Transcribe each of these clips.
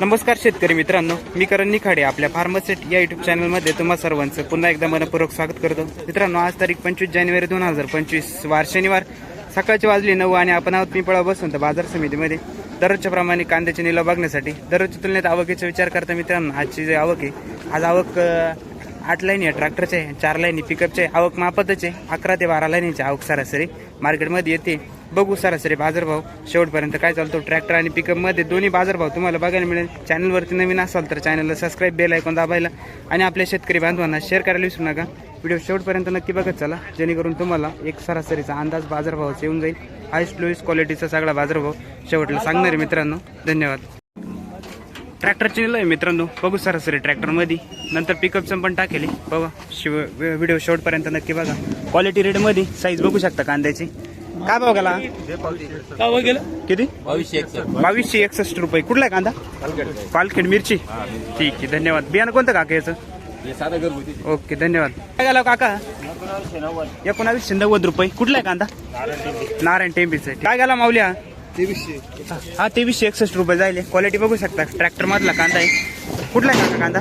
नमस्कार शेतकरी मित्रांनो मी करण निखाडे आपल्या फार्मसेट या युट्यूब चॅनलमध्ये तुम्हा सर्वांचं पुन्हा एकदा मनपूर्वक स्वागत करतो. मित्रांनो आज तारीख पंचवीस जानेवारी दोन हजार पंचवीस वार शनिवार सकाळची वाजली नऊ आणि आपण आहोत पिंपळा बसून तर बाजार समितीमध्ये. दररोजच्या प्रमाणे कांद्याचे निलाव बघण्यासाठी दररोजच्या तुलनेत आवकीचा विचार करता मित्रांनो आजची जी आवक आहे आज आवक आठ लाईन आहे ट्रॅक्टरचे आहे चार लाईन पिकअपचे आवक मापतच आहे. अकरा ते बारा लाईनीचे आवक सरासरी. मार्केटमध्ये येते. बघू सरासरी बाजारभाव. शेवटपर्यंत काय चालतो? ट्रॅक्टर आणि पिकअपमध्ये दोन्ही बाजारभाव तुम्हाला बघायला मिळेल. चॅनलवरती नवीन असाल तर चॅनलला सबस्क्राईब बेल ऐकून दाबायला आणि आपल्या शेतकरी बांधवांना शेअर करायला विसरू नका. व्हिडिओ शेवटपर्यंत नक्की बघत चला. जेणेकरून तुम्हाला एक सरासरीचा अंदाज बाजारभावाचा येऊन जाईल. हायस्ट लोईस्ट क्वालिटीचा सगळा बाजारभाव शेवटला सांगणार मित्रांनो धन्यवाद. ट्रॅक्टरची आहे मित्रांनो. बघू सरासरी ट्रॅक्टरमध्ये. नंतर पिकअपचं पण टाकेल. बघा शिव व्हिडिओ शेवटपर्यंत नक्की बघा. क्वालिटी रेटमध्ये साईज बघू शकता कांद्याची. काय भाव गेला? काय गेलं? किती? बावीसशे एकसष्ट. रुपये. कुठला आहे कांदा? पालखेड. मिरची. ठीक आहे धन्यवाद. बियाणं कोणतं काका याचं? हे ओके धन्यवाद. काय गेला काका? एकोणावीसशे नव्वद. रुपये. कुठला आहे कांदा? नारायण टेंबीचं. काय गेला माऊल्या? हा तेवीसशे एकसष्ट रुपये जाईल क्वालिटी बघू शकता. ट्रॅक्टर मधला कांदा आहे. कुठला आहे काका कांदा?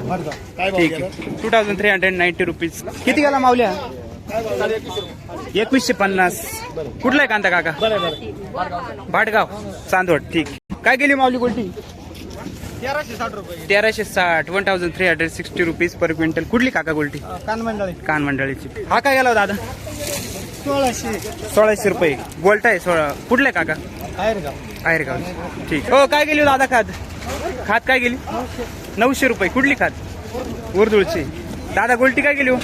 ठीक आहे. Two thousand three hundred ninety rupees किती गेला माऊल्या एकवीसशे पन्नास. कुठला आहे कांदा काका? भाटगाव चांदवड. ठीक. काय गेली माऊली गोल्टी? तेराशे साठ one thousand three hundred sixty rupees per quintal कुठली काका गोल्टी? कान मंडळी कान मंडळीची. हा काय गेला हो दादा? सोळाशे. सोळाशे रुपये. गोल्ट आहे सोळा. कुठला आहे काका? आहेरगाव ठीक. हो काय गेली हो दादा खात? खात काय गेली? नऊशे रुपये. कुठली खात? उर्दुळची दादा गोल्टी काय गेली हो?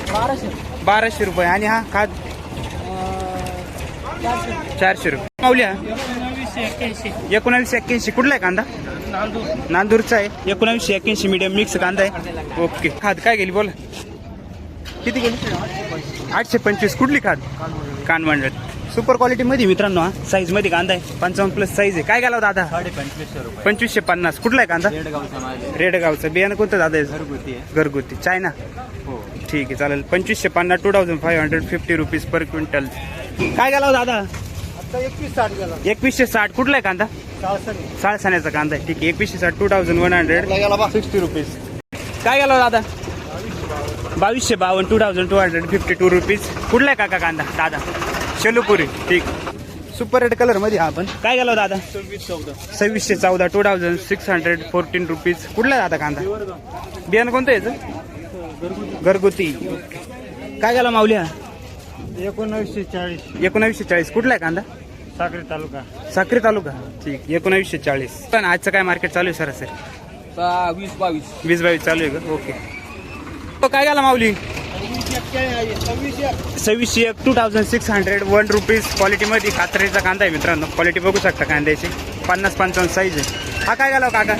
बाराशे. रुपये. आणि हा खात? चारशे रुपये. एकोणावीसशे एक्क्याऐंशी एकोणावीसशे एक्क्याऐंशी. कुठला आहे कांदा? नांदूर नांदूरचा आहे. एकोणावीसशे एक्क्याऐंशी मीडियम मिक्स कांदा आहे. ओके. खाद काय गेली? बोला. किती गेली? आठशे पंचवीस. कुठली खाद कानमंडळ सुपर क्वालिटी मध्ये मित्रांनो हा. साईजमध्ये कांदा आहे. पंचावन्न प्लस साईज आहे. काय गेला दादा? पंचवीसशे पन्नास. कुठला आहे कांदा? रेडगावचं बियाणं कोणतं दादा आहे घरगुती घरगुती. चायना हो. ठीक आहे चालेल. पंचवीसशे पन्नास two thousand five hundred fifty rupees per quintal काय गेला हो दादा? आता एकवीस साठ गेला एकवीसशे साठ. कुठला आहे कांदा? साळसाण्याचा कांदा आहे. ठीक आहे एकवीसशे साठ two thousand one hundred sixty rupees काय गेला दादा? बावीसशे बावन्न. Two thousand two hundred fifty two rupees कुठला आहे काका कांदा? दादा. शेलूपुरी. ठीक. सुपर रेड कलरमध्ये हा आपण काय गेला हो दादा? सव्वीस चौदा सव्वीसशे चौदा two thousand six hundred fourteen rupees कुठला आहे दादा कांदा? बियाणं कोणतं याचं? घरगुती. काय गेला माऊल्या एकोणावीसशे चाळीस. एकोणावीसशे चाळीस. कुठला आहे कांदा? साक्री तालुका. साक्री तालुका. ठीक. एकोणावीसशे चाळीस. पण आजचं काय मार्केट चालू आहे सरासरी? सा- वीस बावीस. वीस बावीस चालू आहे का? ओके तो काय गेला माऊली? सव्वीसशे एक two thousand six hundred one rupees क्वालिटीमध्ये कात्रीचा कांदा आहे मित्रांनो. क्वालिटी बघू शकता कांद्याची. पन्नास पंचावन्न साईज आहे. हा काय गेला हो काका?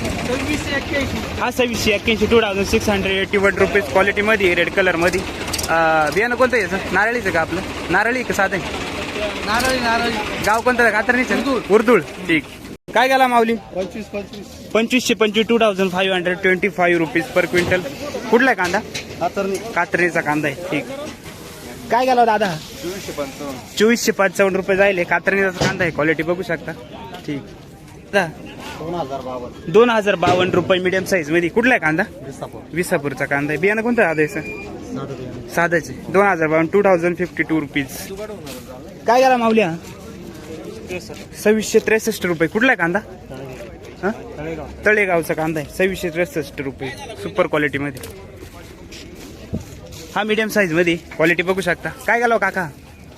हा सव्वीसशे एक्क्याऐंशी two thousand six hundred eighty one rupees क्वालिटीमध्ये red कलरमध्ये बियाणं कोणतं आहे याचं? नारळीचं का आपलं? नारळी का साधं? नारळी नारळी. गाव कोणतं? कातरणीचं उर्दुळ ठीक. काय गेला माऊली? पंचवीस पंचवीस. पंचवीसशे पंचवीस two thousand five hundred twenty five rupees per quintal कुठला आहे कांदा? कात्रीचा कांदा आहे ठीक. काय गेला दादा? चोवीसशे पंचावन्न. चोवीसशे पंचावन्न रुपये जाईल कात्रणीचा कांदा आहे क्वालिटी बघू शकता. ठीक. दादा दोन हजार बावन्न. दोन हजार बावन्न रुपये मीडियम साईजमध्ये. कुठला आहे कांदा? विसापूर. विसापूरचा कांदा आहे. बियाणं कोणतं दादा याचं साधाचे दोन हजार बावन्न two thousand fifty two rupees काय गेला माऊल्या? सव्वीसशे त्रेसष्ट रुपये. कुठला आहे कांदा? हा? तळेगाव. तळेगावचा कांदा आहे. सव्वीसशे त्रेसष्ट रुपये. सुपर क्वालिटीमध्ये हा मीडियम साईजमध्ये क्वालिटी बघू शकता. काय गेलो काका?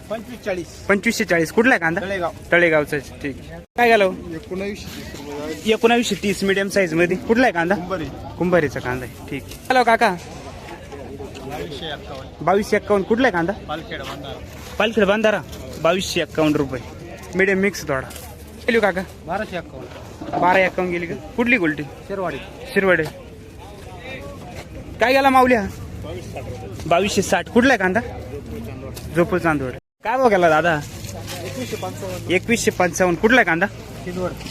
पंचवीस चाळीस पंचवीसशे चाळीस कुठला आहे कांदा? तळेगाव. तळेगावचा काय काय गेलो एकोणावीसशे एकोणावीसशे तीस मीडियम साईजमध्ये कुठला आहे कांदा? कुंभारी. कुंभारीचा कांदा आहे. ठीक. हॅलो काका? बावीसशे एक्कावन्न. कुठला आहे कांदा? पालखेड बंधारा पालखेड बांधारा बावीसशे एक्कावन्न रुपये. मीडियम मिक्स थोडा. गेली काका. बाराशे एक्कावन्न. बारा एक्कावन्न गेली का? कुठली गोल्टी? शेरवाडी. शिरवडे. काय गेला माऊल्या? बावीसशे साठ. कुठला आहे कांदा? झोपूल चांदवड. काय भाव गेला दादा? एकवीसशे पंचावन्न. कुठला आहे कांदा?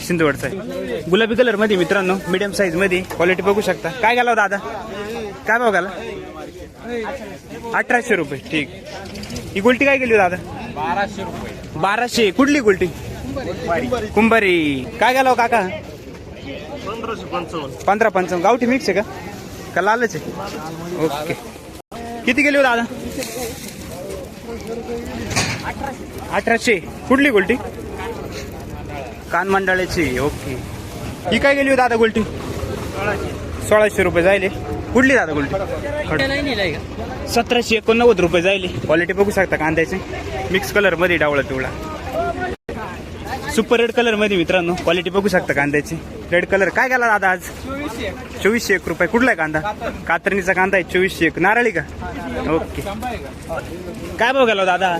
सिंधुवडचा आहे. गुलाबी कलरमध्ये मित्रांनो मीडियम साईजमध्ये क्वालिटी बघू शकता. काय गेला हो दादा? काय भाव गेला अठराशे रुपये. ठीक. ही गोल्टी काय गेली हो दादा? बाराशे. रुपये बाराशे कुठली गोल्टी? कुंभारी. काय गेला हो काका? पंधराशे पंचावन्न. पंधरा पंचावन्न. गावठी मिक्स आहे का? का लालच आहे? ओके. किती गेली हो दादा? अठराशे. कुठली गोल्टी? कानमंडळाची ओके. ही काय गेली हो दादा गोल्टी? सोळाशे रुपये जायले. कुठली दादा गोल्टी? सतराशे एकोणनव्वद रुपये जायले. क्वालिटी बघू शकता कांद्याचे. मिक्स कलरमध्ये डावळा पिवळा सुपर रेड कलरमध्ये मित्रांनो क्वालिटी बघू शकता कांद्याची. रेड कलर काय गेला दादा आज? चोवीसशे एक. रुपये. कुठला आहे कांदा? कातरणीचा कांदा आहे. चोवीसशे एक. नारळी का? ओके. काय भाव गेला दादा?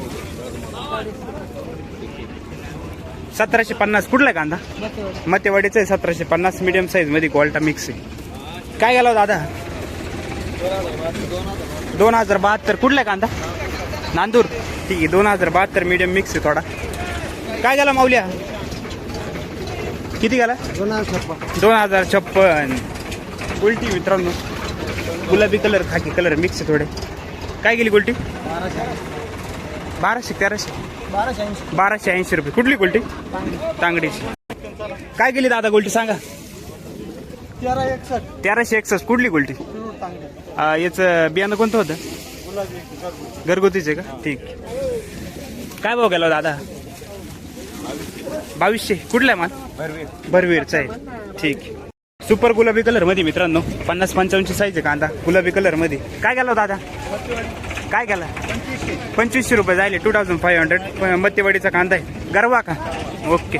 सतराशे पन्नास. कुठला आहे कांदा? मतेवाडीचा आहे सतराशे पन्नास. मिडियम साईजमध्ये क्वालिटा मिक्स आहे. काय गेला दादा? दोन हजार बहात्तर. कुठला आहे कांदा? नांदूर. ठीक आहे. दोन हजार बहात्तर मिडियम मिक्स आहे थोडा. काय गेला माऊल्या? किती गेला? दोन हजार छप्पन. दोन हजार छप्पन उलटी मित्रांनो. गुलाबी कलर खाकी कलर मिक्स थोडे. काय गेली गुलटी बाराशे बाराशे तेराशे. बाराशे ऐंशी बाराशे ऐंशी रुपये. कुठली गुलटी तांगडीची. काय गेली दादा गुलटी सांगा. तेरा एकसष्ट तेराशे एकसष्ट. कुठली गुलटी याचं बियाणं कोणतं होतं? घरगुतीचे का? ठीक. काय भाव गेला हो दादा? बावीसशे. कुठला आहे माल? भरवीरचा आहे ठीक. सुपर गुलाबी कलरमध्ये मित्रांनो पन्नास पंचावन्नची साईज आहे कांदा. गुलाबी कलरमध्ये. काय गेला दादा? काय गेला? पंचवीसशे रुपये जायले. टू थाउजंड फाईव्ह हंड्रेड मत्तेवाडीचा कांदा आहे. गरवा का? ओके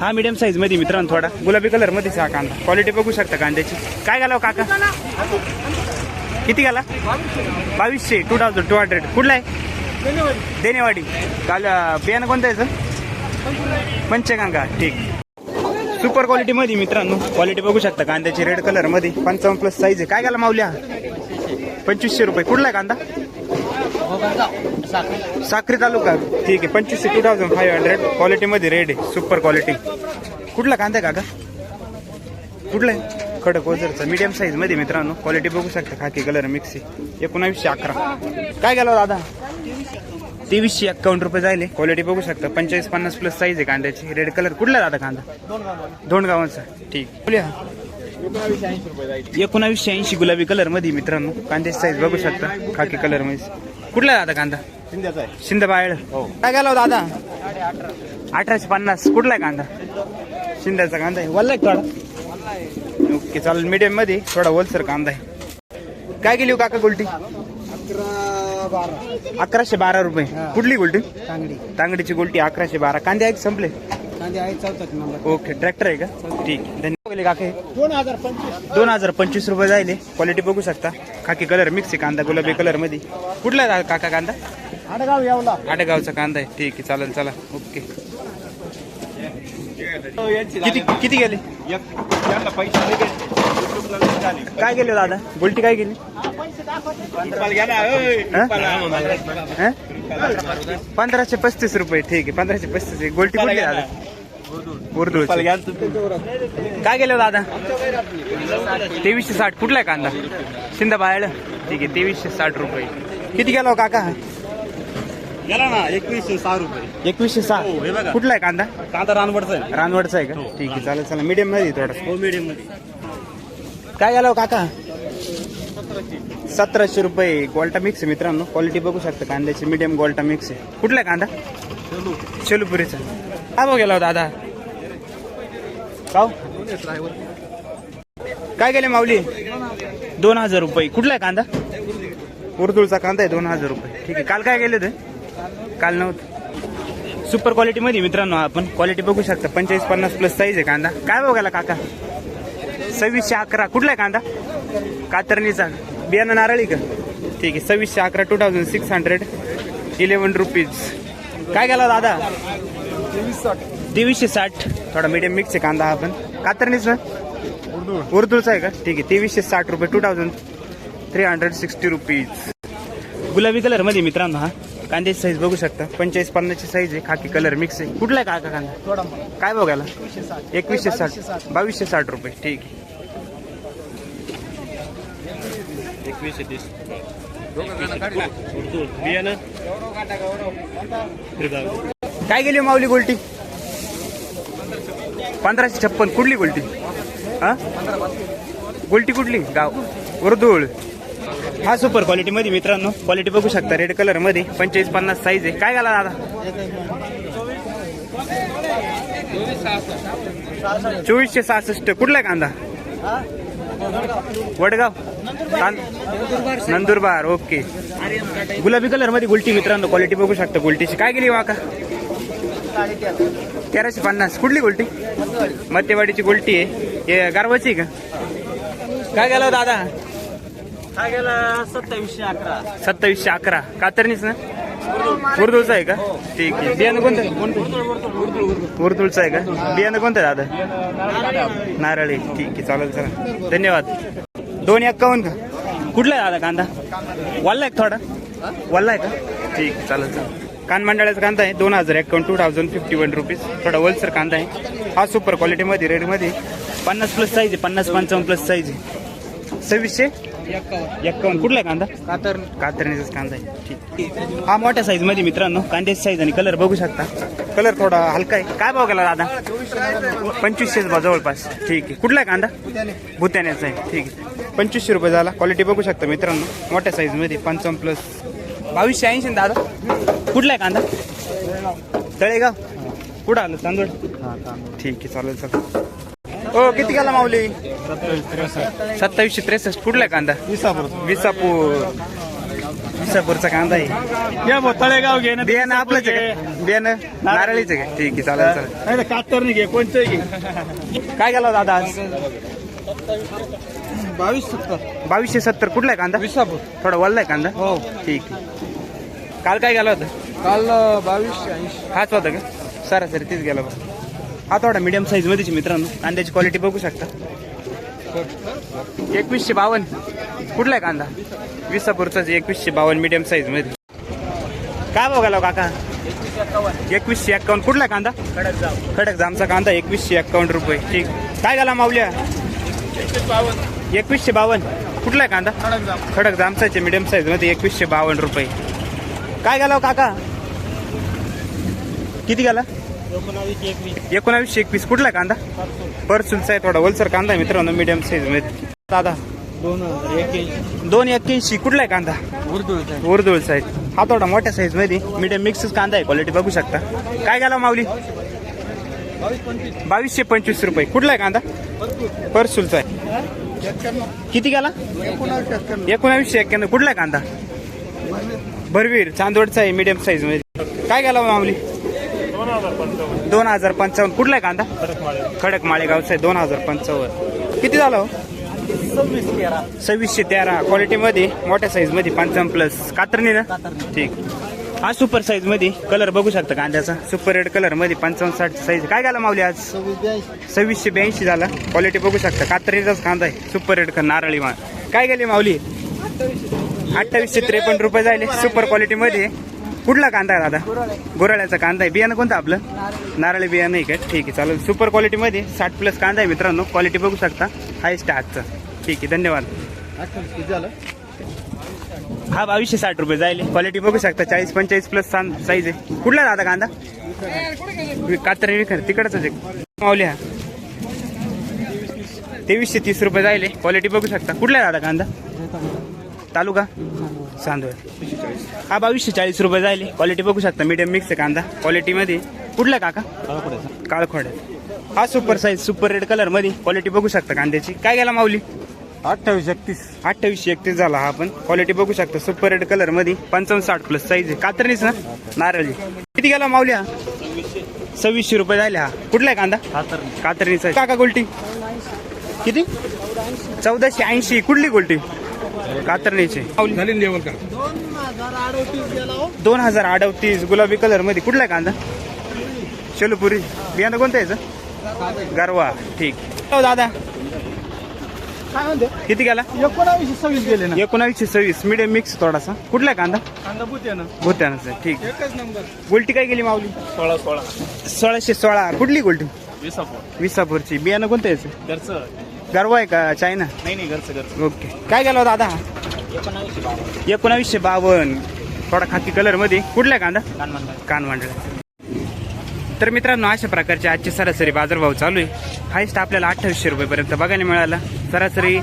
हा मिडियम साईजमध्ये मित्रांनो थोडा. गुलाबी कलर मध्येच हा कांदा. क्वालिटी बघू शकता कांद्याची. काय घालाव हो काका? किती घाला बावीसशे. टू थाउजंड टू हंड्रेड कुठला आहे? देनेवाडी. काल बियाणं कोणतं याचं पंचगंगा ठीक. सुपर क्वालिटी मध्ये मित्रांनो क्वालिटी बघू शकता कांद्याची रेड कलरमध्ये. पंचावन्न प्लस साईज आहे. काय गेला माऊल्या पंचवीसशे रुपये. कुठला कांदा? साखरी तालुका. ठीक आहे पंचवीसशे two thousand five hundred quality मध्ये रेड आहे. सुपर क्वालिटी कुठला कांदा आहे काका? कुठला आहे? खडक ओझरचा मीडियम साईजमध्ये मित्रांनो क्वालिटी बघू शकता खाकी कलर मिक्सी एकोणावीसशे अकरा. काय गेला हो दादा? तेवीसशे एक्कावन्न रुपये जायले. क्वालिटी बघू शकता. पंचेचाळीस पन्नास प्लस साईज आहे कांद्याची. रेड कलर कुठला दादा कांदा? दोन गावांचा. ठीक. बोलूया. एकोणावीसशे ऐंशी गुलाबी कलरमध्ये मित्रांनो कांद्याची साईज बघू शकता. खाकी कलरमध्ये. कुठला दादा कांदा? शिंद्याचा आहे. शिंदे बायळ काय गेला हो दादा? अठराशे पन्नास. कुठला आहे कांदा? शिंद्याचा कांदा आहे. वल्ला आहे थोडा. ओके चालेल. मीडियममध्ये थोडा वलसर कांदा आहे. काय गेली हो काका गोल्टी? अकरा बारा. अकराशे बारा रुपये. कुठली गोल्टी? तांगडी. तांगडीची गोल्टी अकराशे बारा. कांदे आहेत संपले? कांदे आहे चौथा नंबर ओके ट्रॅक्टर आहे का? ठीक धन्यवाद. काके. दोन हजार पंचवीस. दोन हजार पंचवीस रुपये जायले. क्वालिटी बघू शकता. खाकी कलर मिक्स आहे कांदा गुलाबी कलरमध्ये कुठला काका कांदा? आडगाव यावला. आडेगावचा कांदा आहे. ठीक आहे चालेल चला. ओके. किती किती गेले? काय गेले दादा? गोल्टी काय हं? पंधराशे पस्तीस रुपये ठीक आहे. पंधराशे पस्तीस. गोल्टी कुठली दादा? उर्दू काय हो दादा? तेवीसशे साठ. कुठला आहे कांदा? शिंदा बाहेर ठीक आहे तेवीसशे साठ रुपये. किती गेला हो काका? गेला ना एकवीसशे सहा रुपये. एकवीसशे हे सहा बघा. कुठला आहे कांदा? कांदा रानवडचा आहे. रानवडचा आहे का? ठीक आहे चालेल चला मीडियममध्ये थोडा हो मीडियममध्ये. काय गेला हो काका? सतराशे रुपये गोल्टा मिक्स आहे मित्रांनो. क्वालिटी बघू शकता कांद्याची मीडियम गोल्टा मिक्स आहे. कुठला आहे कांदा? शेलूपुरीचा. काय भाव गेला हो दादा. काव काय गेले माऊली? दोन हजार रुपये. कुठला आहे कांदा? उर्दूळचा कांदा आहे दोन हजार रुपये. ठीक आहे. काल काय गेले ते काल नव्हतं. सुपर क्वालिटी मध्ये मित्रांनो आपण. क्वालिटी बघू शकता. पंचेचाळीस पन्नास प्लस साईज आहे कांदा. काय बघायला काका? सव्वीसशे अकरा. कुठला आहे कांदा? कातरणीचा. बियाणं नारळी का? ठीक आहे सव्वीसशे अकरा two thousand six hundred eleven rupees काय गेला दादा? तेवीसशे साठ. थोडा मीडियम मिक्स आहे कांदा हा पण. कातरणीचा? उर्दूचा आहे का? ठीक आहे तेवीसशे साठ रुपये two thousand three hundred sixty rupees गुलाबी कलरमध्ये मित्रांनो हा. कांद्याची साईज बघू शकता. पंचेचाळीस पन्नासची साईज आहे. खाकी कलर मिक्स आहे. कुठला आहे काका कांदा? काय बघायला एकवीसशे साठ. बावीसशे साठ. साठ. बावीसशे साठ रुपये. ठीक आहे. एकवीसशे तीस. काय गेली माऊली गोल्टी? पंधराशे छप्पन. कुठली गोल्टी? हा? गुलटी कुठली? गाव. उर्दूळ हा सुपर क्वालिटी मध्ये मित्रांनो. क्वालिटी बघू शकता रेड कलरमध्ये. पंचेचाळीस पन्नास साईज आहे. काय घाला दादा? चोवीसशे सहासष्ट. कुठला आहे कांदा? वडगाव. नंदुरबार. ओके गुलाबी कलरमध्ये गुलटी मित्रांनो. क्वालिटी बघू शकता गुलटीची. काय गेली वाका? तेराशे पन्नास. कुठली गुलटी? मत्यवाडीची गुलटी आहे. हे गारवाची का? काय गेला हो दादा? सत्तावीसशे अकरा. सत्तावीसशे अकरा. कातरणीच ना? उर्दूचा आहे का? ठीक आहे. बियाणं कोणतं? उर्दूचं आहे का? बियाणं कोणतं आहे दादा? नारळी. ठीक आहे चालेल चला धन्यवाद. दोन एक्कावन्न का? कुठला आहे दादा कांदा? वल्ला आहे थोडा? वल्ला आहे का? ठीक आहे चालेल चालेल. कान मंडळाचा कांदा आहे दोन हजार एक्कावन्न two thousand fifty one rupees थोडा वलसर कांदा आहे. हा सुपर क्वालिटीमध्ये रेडमध्ये. पन्नास प्लस साईज आहे पन्नास पंचावन्न प्लस साईज आहे. सव्वीसशे? एक्कावन्न. कुठला आहे कांदा? कातर कातरणीचाच कांदा आहे. ठीक. हा मोठ्या साईजमध्ये मित्रांनो कांद्याची साईज आणि कलर बघू शकता. कलर थोडा हलका आहे. काय भाव गेला दादा? पंचवीसशे भाव जवळपास. ठीक आहे. कुठला आहे कांदा? भुत्याण्याचा आहे. ठीक आहे. पंचवीसशे रुपये झाला. क्वालिटी बघू शकता मित्रांनो. मोठ्या साईजमध्ये. पंचावन्न प्लस बावीसशे ऐंशी दादा? कुठला आहे कांदा? तळेगाव. कुठं आलं? तांदूळ. ठीक आहे. चालेल चालेल. हो किती गेला माऊली? सत्तावीसशे त्रेसष्ट. कुठला कांदा? विसापूर. विसापूरचा कांदा आहे. या तळेगाव घे ना बियाणं आपलंच आहे का? बियाणं? नारळीचं आहे का? ठीक आहे चालेल चालेल. नाही तर कातर नाही घे कोणतं घे. काय गेला दादा आज? बावीस सत्तर. बावीसशे सत्तर. कुठला आहे कांदा? विसापूर. थोडा वल्ला आहे कांदा? हो. ठीक आहे. काल काय गेला होता? काल बावीसशे ऐंशी. हाच होता का? सरासरी तीच गेला बघ. हा थोडा मीडियम साईज मध्येच मित्रांनो कांद्याची क्वालिटी बघू शकता. एकवीसशे बावन्न. कुठला आहे कांदा? विसापूरचाच एकवीसशे बावन्न मिडियम साईजमध्ये. काय भाव गेला हो काका? एकवीसशे एक्कावन्न. कुठला आहे कांदा? खडक जामचा कांदा एकवीसशे एक्कावन्न रुपये. ठीक. काय झाला माऊल्या? एकवीसशे बावन्न. कुठला आहे कांदा? खडक जामसाचे मीडियम साईजमध्ये एकवीसशे बावन्न रुपये. काय गेला हो काका? किती गेला एकवीस. एकोणावीसशे एकवीस. कुठला कांदा? परसुलचा आहे थोडा. वलसर कांदा आहे मित्रांनो मीडियम साईजमध्ये. दादा. दोन हजार एक्याऐंशी दोन एक्क्याऐंशी. कुठला आहे कांदा? उर्दू उर्दूळचा आहे. हा थोडा मोठ्या साईजमध्ये. मीडियम मिक्सच कांदा आहे. क्वालिटी बघू शकता. काय गेला माऊली? बावीसशे पंचवीस रुपये. कुठला आहे कांदा? परसुलचा आहे. किती गेला एकोणावीसशे एक्क्याण्णव. कुठला आहे कांदा? भरवीर. चांदवडचा आहे. मीडियम साईजमध्ये. काय गेला माऊली? दोन हजार पंचावन्न. कुठला आहे कांदा? खडक माळेगावचा आहे. दोन हजार पंचावन्न. किती झालं? सव्वीसशे तेरा. क्वालिटीमध्ये मोठ्या साईजमध्ये पंचावन्न प्लस कातरणी ना? ठीक. हा सुपर साईजमध्ये. कलर बघू शकता कांद्याचा सुपर रेड कलरमध्ये पंचावन्न साठ साईज काय गेला माऊली आज? सव्वीसशे ब्याऐंशी झाला. क्वालिटी बघू शकता. कात्रीचाच कांदा आहे. सुपर रेड नारळी माळ. काय गेली माऊली? अठ्ठावीसशे. त्रेपन्न रुपये जायले सुपर क्वालिटी मध्ये. कुठला कांदा आहे दादा? गोराळ्याचा कांदा आहे. बियाणं कोणतं आपलं? नारळी. बियाणं आहे का? ठीक आहे चालेल. सुपर क्वालिटी मध्ये साठ प्लस कांदा आहे मित्रांनो. क्वालिटी बघू शकता. हायस्ट आजचा. ठीक आहे धन्यवाद. हा बावीसशे साठ रुपये जाईल क्वालिटी बघू शकता. चाळीस पंचेचाळीस प्लस साईज आहे. कुठला दादा कांदा? कात्री विखर तिकडच आहे. माऊली हा. तेवीसशे तीस रुपये जाईल क्वालिटी बघू शकता. कुठला दादा कांदा? तालुका? चांदोळ हा बावीसशे चाळीस रुपये जाईल क्वालिटी बघू शकता मीडियम मिक्स आहे कांदा. क्वालिटीमध्ये कुठला काका? काळखोड. हा सुपर साईज सुपर रेड कलरमध्ये. क्वालिटी बघू शकता कांद्याची. काय गेला माऊली? अठ्ठावीस एकतीस. अठ्ठावीसशे एकतीस झाला हा पण. क्वालिटी बघू शकता सुपर रेड कलरमध्ये. पंचावन्न साठ प्लस साईज आहे. कातरणीच ना? नारळी. किती गेला माऊल्या सव्वीसशे रुपये झाले हा. कुठला आहे कांदा? कातर कातरणीचा काका गोल्टी? किती? चौदाशे ऐंशी. कुठली गोल्टी? कातरणीची. झाली लेवल का? दोन हजार अडतीस गुलाबी कलरमध्ये. कुठला आहे कांदा? शेलुपुरी. बियाणं कोणतं याचं गरवा. ठीक. हो दादा. काय म्हणते? किती गेला? एकोणावीसशे सव्वीस गेले ना. एकोणावीसशे सव्वीस. मीडियम मिक्स थोडासा. कुठला आहे कांदा? कांदा बुते ना भूत्यानाच आहे ठीक. एकच नंबर. गोल्टी काय गेली माऊली? सोळा सोळा. सोळाशे सोळा. कुठली गोल्टी विसापूर. विसापूरची. बियाणं कोणतं याचं घरचं. गरवा आहे का? चायना? नाही नाही घरचं घरचं. ओके. काय गेला हो दादा? एकोणावीसशे बावन्न. थोडा खाकी कलरमध्ये. कुठला आहे कांदा? कान म्हणतात कान मांडला तर मित्रांनो अशा प्रकारचे आजचे सरासरी बाजारभाव चालू आहे. हायस्ट आपल्याला अठ्ठावीसशे रुपयेपर्यंत बघायला मिळाला. सरासरी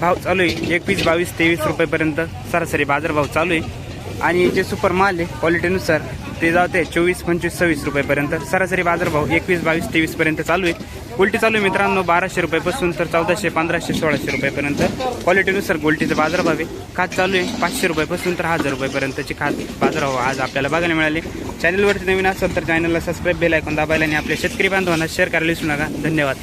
भाव चालू आहे. एकवीस बावीस तेवीस रुपयेपर्यंत सरासरी बाजारभाव चालू आहे. आणि जे सुपर माल आहे क्वालिटीनुसार ते जाते चोवीस पंचवीस सव्वीस रुपयेपर्यंत. सरासरी बाजारभाव एकवीस बावीस तेवीसपर्यंत चालू आहे. उलटी चालू आहे मित्रांनो बाराशे रुपयापासून तर चौदाशे पंधराशे सोळाशे रुपयेपर्यंत. क्वालिटीनुसार गोल्टीचा बाजारभाव आहे. खात चालू आहे. पाचशे रुपयापासून तर हजार रुपयेपर्यंतची खात बाजारभाव आज आपल्याला बघायला मिळाले. चॅनलवरती नवीन असेल तर चॅनलला सबस्क्राईब बेल ऐकून दाबायला आणि आपल्या शेतकरी बांधवांना शेअर करायला विसरू नका. धन्यवाद.